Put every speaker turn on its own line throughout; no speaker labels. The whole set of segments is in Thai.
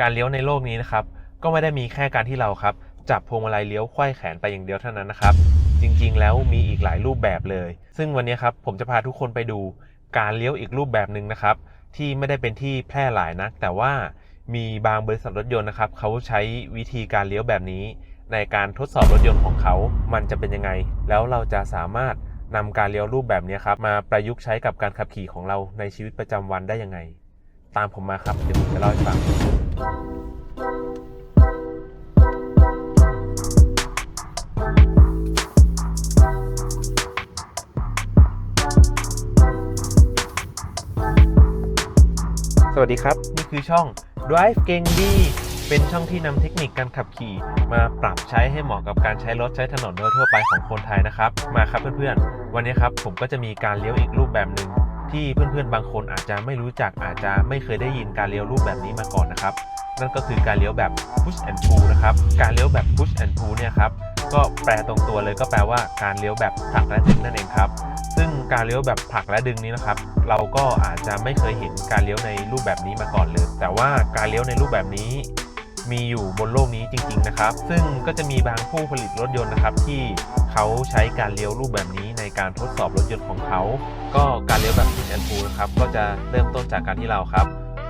การเลี้ยวในโลกนี้นะครับ ก็ไม่ได้มีแค่การที่เราครับ จับพวงมาลัยเลี้ยวไขว้แขนไปอย่างเดียวเท่านั้นนะครับ จริงๆ แล้วมีอีกหลายรูปแบบเลย ซึ่งวันนี้ครับผมจะพาทุกคนไปดูการเลี้ยวอีกรูปแบบหนึ่งนะครับ ที่ไม่ได้เป็นที่แพร่หลายนัก แต่ว่ามีบางบริษัทรถยนต์นะครับเขาใช้วิธีการเลี้ยวแบบนี้ ในการทดสอบรถยนต์ของเขา มันจะเป็นยังไง แล้วเราจะสามารถนำการเลี้ยวรูปแบบนี้ครับมาประยุกต์ใช้กับการขับขี่ของเราในชีวิตประจำวันได้ยังไง ตามผมมาครับ เดี๋ยวผมจะเล่าให้ฟังสวัสดีครับ นี่คือช่อง Drive เก่งดี เป็นช่องที่นำเทคนิคการขับขี่ มาปรับใช้ให้เหมาะกับการใช้รถใช้ถนนโดยทั่วไปของคนไทยนะครับ มาครับเพื่อนๆ วันนี้ครับผมก็จะมีการเลี้ยวอีกรูปแบบหนึ่ง ที่เพื่อนๆบางคนอาจจะไม่รู้จักอาจจะไม่เคยได้ยินการเลี้ยวรูปแบบนี้มาก่อนนะครับ นั่นก็คือการเลี้ยวแบบ push and pull นะครับ การเลี้ยวแบบ push and pull เนี่ยครับก็แปลตรงตัวเลยก็แปลว่าการเลี้ยวแบบผลักและดึงนั่นเองครับ ซึ่งการเลี้ยวแบบผลักและดึงนี้นะครับ เราก็อาจจะไม่เคยเห็นการเลี้ยวในรูปแบบนี้มาก่อนเลย แต่ว่าการเลี้ยวในรูปแบบนี้มีอยู่บนโลกนี้จริง ๆ นะครับ ซึ่งก็จะมีบางผู้ผลิตรถยนต์นะครับที่ เขาใช้การเลี้ยวรูปแบบนี้ในการทดสอบรถยนต์ของเขา ก็การเลี้ยวแบบ push and pull นะครับก็จะเริ่มต้นจากการที่เราครับ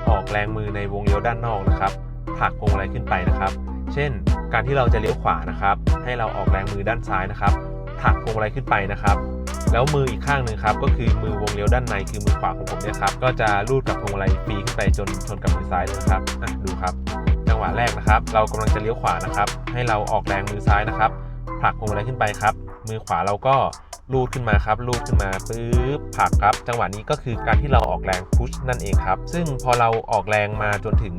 ออกแรงมือในวงเลี้ยวด้านนอกนะครับผลักพวงมาลัยขึ้นไปนะครับ เช่น การที่เราจะเลี้ยวขวานะครับ ให้เราออกแรงมือด้านซ้ายนะครับผลักพวงมาลัยขึ้นไปนะครับ แล้วมืออีกข้างหนึ่งครับก็คือมือวงเลี้ยวด้านในคือมือขวาของผมเนี่ยครับก็จะลูดกับพวงมาลัยฟรีขึ้นไปจนชนกับมือซ้ายเลยนะครับอะดูครับ จังหวะแรกนะครับ เรากำลังจะเลี้ยวขวานะครับ ให้เราออกแรงมือซ้ายนะครับ ผลักพวงมาลัยขึ้นไปครับ มือขวาเราก็ลูดขึ้นมาครับลูดขึ้นมาปึ๊บผลักครับ จังหวะนี้ก็คือการที่เราออกแรงพุชนั่นเองครับ ซึ่งพอเราออกแรงมาจนถึง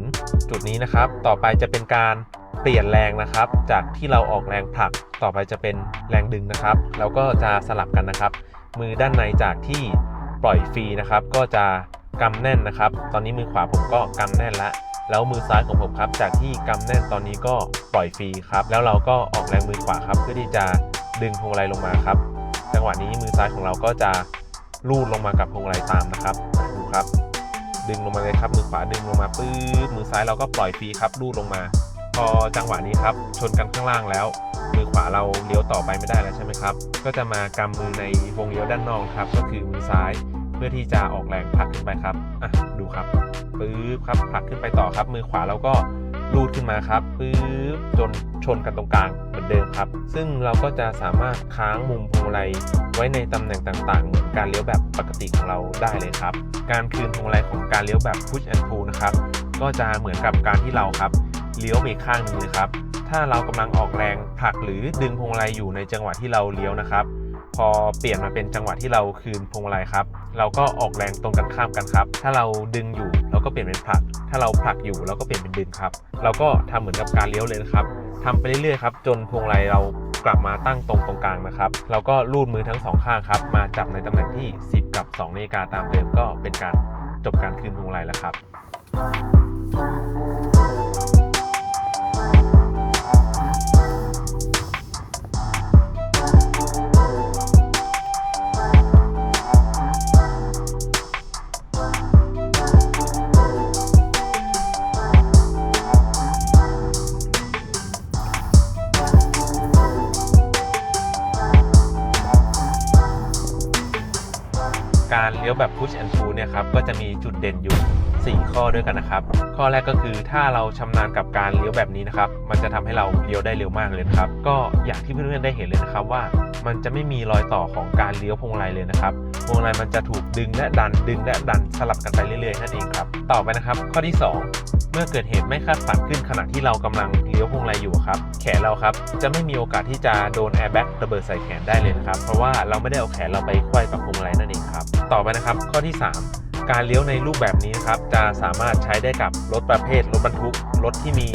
จุดนี้นะครับ ต่อไปจะเป็นการเปลี่ยนแรงนะครับ จากที่เราออกแรงผลักต่อไปจะเป็นแรงดึงนะครับ แล้วก็จะสลับกันนะครับ มือด้านในจากที่ปล่อยฟรีนะครับ ก็จะกำแน่นนะครับ ตอนนี้มือขวาผมก็กำแน่นละ แล้วมือซ้ายของผมครับ จากที่กำแน่นตอนนี้ก็ปล่อยฟรีครับ แล้วเราก็ออกแรงมือขวาครับ เพื่อที่จะดึงพวงมาลัยลงมาครับ จังหวะนี้มือซ้ายของเราก็จะลูดลงมากับพวงมาลัยตามนะครับดูครับ ดึงลงมาเลยครับ มือขวาดึงลงมาปื๊บมือซ้ายเราก็ปล่อยฟรีครับลูดลงมา พอจังหวะนี้ครับ ชนกันข้างล่างแล้ว มือขวาเราเลี้ยวต่อไปไม่ได้แล้วใช่ไหมครับ ก็จะมากำมือในวงเลี้ยวด้านนอกครับ ก็คือมือซ้าย เพื่อที่จะออกแรงผลักขึ้นไปครับอะดูครับ ปึ๊บครับผลักขึ้นไปต่อครับ มือขวาเราก็ลูดขึ้นมาครับปึ๊บจนชนกันตรงกลางเหมือนเดิมครับ ซึ่งเราก็จะสามารถค้างมุมพวงมาลัยไว้ในตำแหน่งต่างๆเหมือนการเลี้ยวแบบปกติของเราได้เลยครับ การคืนพวงมาลัยของการเลี้ยวแบบ push and pull นะครับก็จะเหมือนกับการที่เราครับเลี้ยวไปอีกข้างนึงเลยครับถ้าเรากำลังออกแรงผลักหรือดึงพวงมาลัยอยู่ในจังหวะที่เราเลี้ยวนะครับ พอเปลี่ยนมาเป็นจังหวะที่เราคืนพวงมาลัยครับ เราก็ออกแรงตรงกันข้ามกันครับ ถ้าเราดึงอยู่เราก็เปลี่ยนเป็นผลัก ถ้าเราผลักอยู่เราก็เปลี่ยนเป็นดึงครับ เราก็ทำเหมือนกับการเลี้ยวเลยนะครับทำไปเรื่อยๆครับจนพวงมาลัยเรากลับมาตั้งตรงตรงกลางนะครับเราก็ลูดมือทั้งสองข้างครับ มาจับในตำแหน่งที่ 10 กับ2นาฬิกาตามเดิมก็เป็นการจบการคืนพวงมาลัยแล้วครับ การเลี้ยวแบบ push and pull เนี่ยครับก็จะมีจุดเด่นอยู่ 4 ข้อด้วยกันนะครับ ข้อแรกก็คือถ้าเราชำนาญกับการเลี้ยวแบบนี้นะครับ มันจะทำให้เราเลี้ยวได้เร็วมากเลยครับ ก็อย่างที่เพื่อนๆได้เห็นเลยนะครับว่า มันจะไม่มีรอยต่อของการเลี้ยวพวงมาลัยเลยนะครับพวงมาลัยมันจะถูกดึงและดันดึงและดันสลับกันไปเรื่อยๆนั่นเองครับ ต่อไปนะครับ ข้อที่ 2 เมื่อเกิดเหตุไม่คาดฝันขึ้นขณะที่เรากำลังเลี้ยวพวงมาลัยอยู่ครับ แขนเราครับ จะไม่มีโอกาสที่จะโดนแอร์แบ็กระเบิดใส่แขนได้เลยนะครับ เพราะว่าเราไม่ได้เอาแขนเราไปไขว้กับพวงมาลัยนั่นเองครับ ต่อไปนะครับ ข้อที่ 3 การเลี้ยวในรูปแบบนี้นะครับจะสามารถใช้ได้กับรถประเภทรถบรรทุกรถที่มี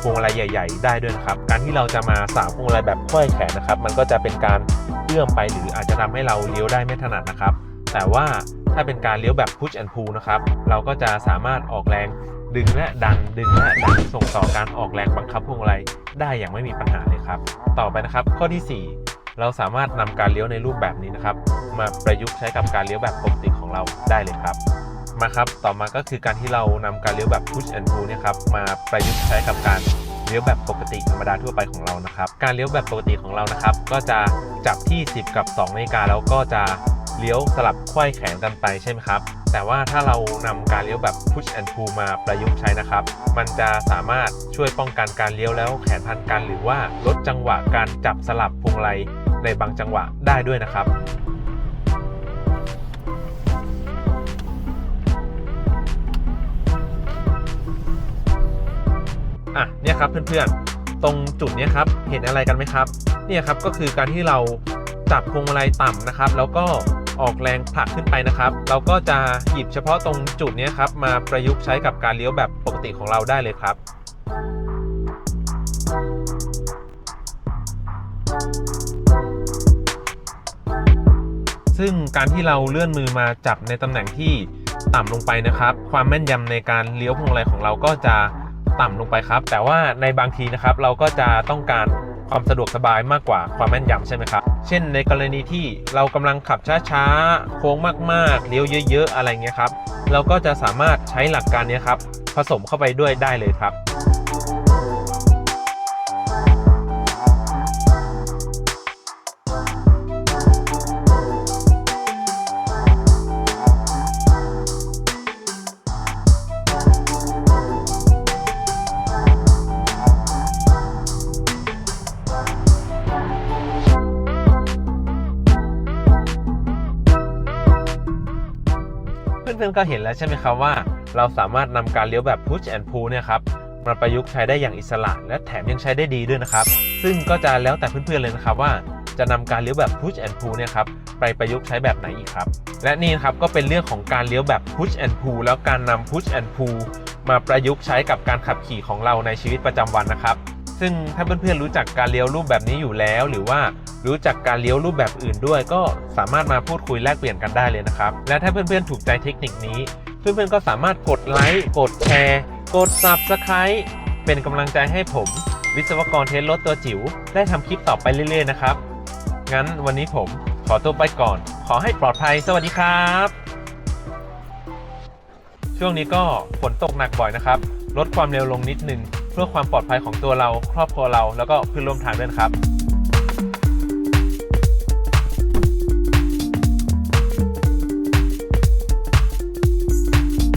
พวงมาลัยใหญ่ ๆ ได้ด้วยนะครับ การที่เราจะมาสาวพวงมาลัยแบบไขว้แขนนะครับ มันก็จะเป็นการเอื้อมไปหรืออาจจะทำให้เราเลี้ยวได้ไม่ถนัดนะครับ แต่ว่าถ้าเป็นการเลี้ยวแบบ push and pull นะครับ เราก็จะสามารถออกแรง ดึงและดันดึงและดันส่งต่อการออกแรงบังคับพวงมาลัยได้อย่างไม่มีปัญหาเลยครับ ต่อไปนะครับ ข้อที่ 4 เราสามารถนำการเลี้ยวในรูปแบบนี้นะครับ มาประยุกต์ใช้กับการเลี้ยวแบบปกติของเราได้เลยครับ มาครับต่อมาก็คือการที่เรานำการเลี้ยวแบบ push and pull เนี่ยครับมาประยุกต์ใช้กับการเลี้ยวแบบปกติธรรมดาทั่วไปของเรานะครับ การเลี้ยวแบบปกติของเรานะครับ ก็จะจับที่ 10 กับ2นาฬิกาแล้วก็จะ เลี้ยวสลับไขว้แขนกันไปใช่ไหมครับ แต่ว่าถ้าเรานำการเลี้ยวแบบ push and pull มาประยุกต์ใช้นะครับ มันจะสามารถช่วยป้องกันการเลี้ยวแล้วแขนพันกัน หรือว่าลดจังหวะการจับสลับพวงมาลัยในบางจังหวะได้ด้วยนะครับอะเนี่ยครับเพื่อนๆ ตรงจุดเนี้ยครับเห็นอะไรกันไหมครับ เนี่ยครับก็คือการที่เราจับพวงมาลัยต่ำนะครับ แล้วก็ ออกแรงผลักขึ้นไปนะครับ เราก็จะหยิบเฉพาะตรงจุดนี้ครับ มาประยุกต์ใช้กับการเลี้ยวแบบปกติของเราได้เลยครับซึ่งการที่เราเลื่อนมือมาจับในตำแหน่งที่ต่ำลงไปนะครับ ความแม่นยำในการเลี้ยวพวงมาลัยของเราก็จะต่ำลงไปครับ แต่ว่าในบางทีนะครับ เราก็จะต้องการ ความสะดวกสบายมากกว่าความแม่นยำใช่ไหมครับ เช่นในกรณีที่เรากำลังขับช้าๆ โค้งมากๆ เลี้ยวเยอะๆ อะไรเงี้ยครับ เราก็จะสามารถใช้หลักการนี้ครับ ผสมเข้าไปด้วยได้เลยครับ พื่อนๆก็เห็นแล้วใช่ไหมครับว่า เราสามารถนำการเลี้ยวแบบ push and pull เนี่ยครับมาประยุกต์ใช้ได้อย่างอิสระ และแถมยังใช้ได้ดีด้วยนะครับ ซึ่งก็จะแล้วแต่เพื่อนๆเลยนะครับว่าจะนำการเลี้ยวแบบ push and pull เนี่ยครับไปประยุกต์ใช้แบบไหนอีกครับ และนี่นครับก็เป็นเรื่องของการเลี้ยวแบบ push and pull แล้วการนำ push and pull มาประยุกต์ใช้กับการขับขี่ของเราในชีวิตประจำวันนะครับ ซึ่งถ้าเพื่อนๆรู้จักการเลี้ยวรูปแบบนี้อยู่แล้ว หรือว่ารู้จักการเลี้ยวรูปแบบอื่นด้วย ก็สามารถมาพูดคุยแลกเปลี่ยนกันได้เลยนะครับ และถ้าเพื่อนๆถูกใจเทคนิคนี้ เพื่อนๆก็สามารถกดไลค์กดแชร์ กด Subscribe เป็นกำลังใจให้ผม วิศวกรเทสรถตัวจิ๋วได้ทำคลิปต่อไปเรื่อยๆนะครับ งั้นวันนี้ผมขอตัวไปก่อน ขอให้ปลอดภัย สวัสดีครับ ช่วงนี้ก็ฝนตกหนักบ่อยนะครับ ลดความเร็วลงนิดนึง เพื่อความปลอดภัยของตัวเราครอบครัวเราแล้วก็เพื่อนร่วมทางด้วยครับ